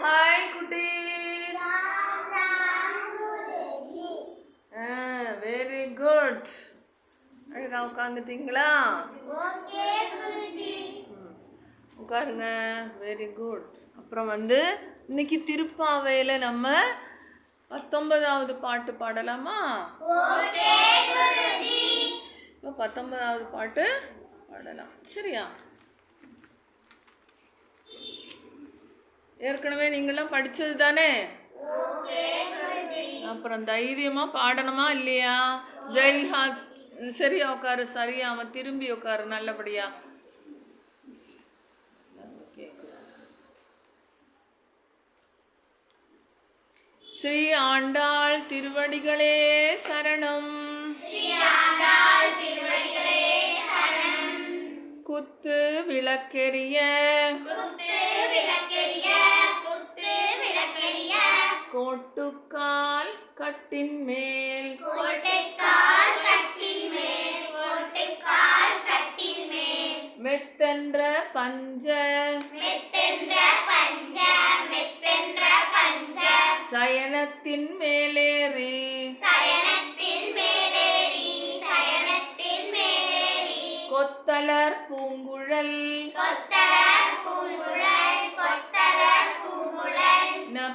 Hi குட்டீஸ் very good அழகா உட்காந்துட்டீங்களா உட்காருங்க. வெரி குட் அப்புறம் வந்து இன்னைக்கு திருப்பாவையில் நம்ம பத்தொன்பதாவது பாட்டு பாடலாமா? இப்போ பத்தொன்பதாவது பாட்டு பாடலாம். சரியா? ஏற்கனவே நீங்களாம் படிச்சது தானே? அப்புறம் தைரியமா பாடணுமா இல்லையா? ஜெய் ஹாத் சரியா உட்காரு சரியா அவன் திரும்பி உட்காரு நல்லபடியா. ஸ்ரீ ஆண்டாள் திருவடிகளே சரணம். குத்து விளக்கெரிய கோட்டுக்கால் கட்டின் மேல். மெத்தென்ற பஞ்ச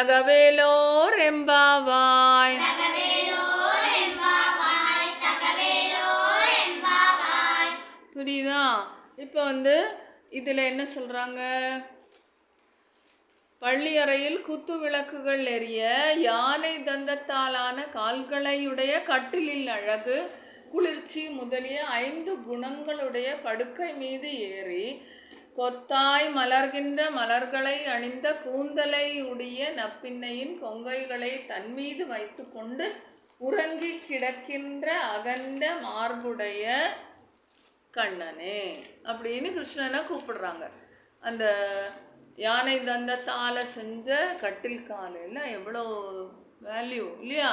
தகவேலோர் எம்பாவாய் புரியுதா இப்போ வந்து இதில் என்ன சொல்கிறாங்க பள்ளி அறையில் குத்து விளக்குகள் எரிய யானை தந்தத்தாலான கால்களையுடைய கட்டிலில் அழகு குளிர்ச்சி முதலிய ஐந்து குணங்களுடைய படுக்கை மீது ஏறி கொத்தாய் மலர்கின்ற மலர்களை அணிந்த கூந்தலை உடைய நப்பின்னையின் கொங்கைகளை தன்மீது வைத்து வைத்துக்கொண்டு உறங்கி கிடக்கின்ற அகண்ட மார்புடைய கண்ணனே அப்படின்னு கிருஷ்ணனை கூப்பிடுறாங்க. அந்த யானை தந்தத்தால் செஞ்ச கட்டில் கால் எல்லாம் எவ்வளோ வேல்யூ இல்லையா?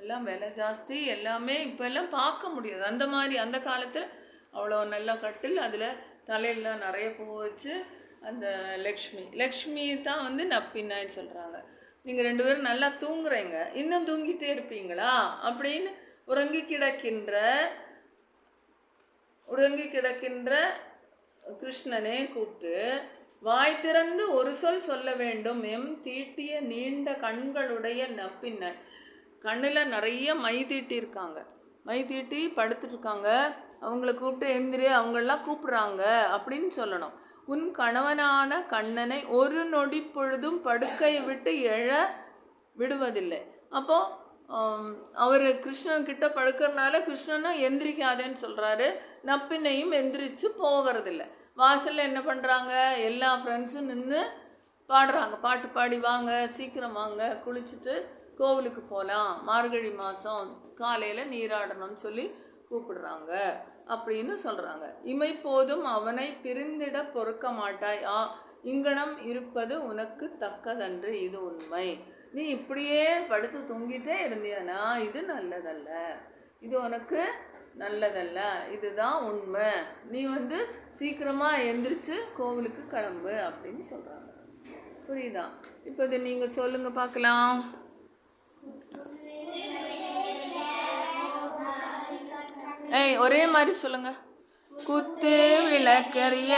எல்லாம் விலை ஜாஸ்தி எல்லாமே இப்போ எல்லாம் பார்க்க முடியாது. அந்த மாதிரி அந்த காலத்தில் அவ்வளோ நல்ல கட்டில் அதில் தலையில் நிறைய பூ வச்சு அந்த லக்ஷ்மி. லக்ஷ்மி தான் வந்து நப்பின்னான்னு சொல்கிறாங்க நீங்கள் ரெண்டு பேரும் நல்லா தூங்குறீங்க. இன்னும் தூங்கிட்டே இருப்பீங்களா? அப்படின்னு உறங்கி கிடக்கின்ற உறங்கி கிடக்கின்ற கிருஷ்ணனே கூப்பிட்டு வாய் திறந்து ஒரு சொல் சொல்ல வேண்டும் எம் தீட்டிய நீண்ட கண்களுடைய நப்பின்ன. கண்ணில் நிறைய மை தீட்டியிருக்காங்க. மை தீட்டி படுத்துட்டு இருக்காங்க அவங்கள கூப்பிட்டு எழுந்திரி அவங்களெல்லாம் கூப்பிட்றாங்க அப்படின்னு சொல்லணும். உன் கணவனான கண்ணனை ஒரு நொடி பொழுதும் படுக்கையை விட்டு எழ விடுவதில்லை. அப்போது அவர் கிருஷ்ணன் கிட்ட படுக்கிறனால கிருஷ்ணனும் எந்திரிக்காதேன்னு சொல்கிறாரு நப்பினையும் எந்திரிச்சு போகிறதில்ல. வாசலில் என்ன பண்ணுறாங்க எல்லா ஃப்ரெண்ட்ஸும் நின்று பாடுறாங்க. பாட்டு பாடி வாங்க சீக்கிரம் வாங்க குளிச்சுட்டு கோவிலுக்கு போகலாம் மார்கழி மாதம் காலையில் நீராடணும்னு சொல்லி கூப்பிடுறாங்க. அப்படின்னு சொல்கிறாங்க இமை போதும் அவனை பிரிந்திட பொறுக்க மாட்டாய்? ஆ இங்கனம் இருப்பது உனக்கு தக்கதன்று இது உண்மை. நீ இப்படியே படுத்து தூங்கிட்டே இருந்தியானா இது நல்லதல்ல. இது உனக்கு நல்லதல்ல இதுதான் உண்மை. நீ வந்து சீக்கிரமாக எந்திரிச்சு கோவிலுக்கு கிளம்பு அப்படின்னு சொல்கிறாங்க புரியுதா? இப்போ இதை நீங்கள் சொல்லுங்கள் பார்க்கலாம். ஏய் ஒரே மாதிரி சொல்லுங்க. குத்து விளக்கெறிய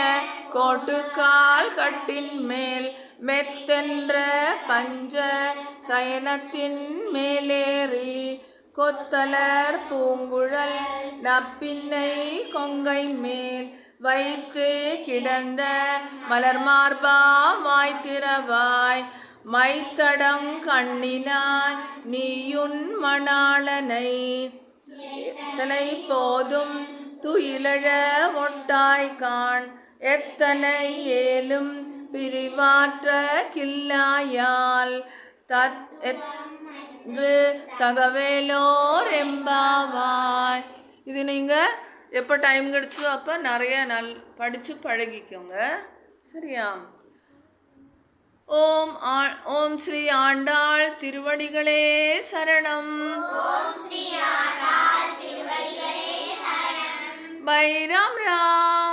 கோட்டுக்கால் கட்டின் மேல் மெத்தென்ற பஞ்ச சயனத்தின் மேலேறி கொத்தலர் பூங்குழல் நப்பின்னை கொங்கை மேல் வைத்து கிடந்த மலர் மார்பா வாய்த்திரவாய் மைத்தடங் கண்ணினாய் நீயுன் மணாளனை. எத்தனை போதும் துயிலழ ஒட்டாய்கான் எத்தனை ஏலும் பிரிவாற்ற கில்லாயால். தத் என்று தகவேலோர் எம்பாவாய். இது நீங்கள் எப்போ டைம் கிடச்சோ அப்போ நிறைய நல் படித்து பழகிக்கோங்க. சரியா? ஓம் ஓம் ஸ்ரீ ஆண்டாள் திருவடிகளே சரணம். பை ராம் ராம்.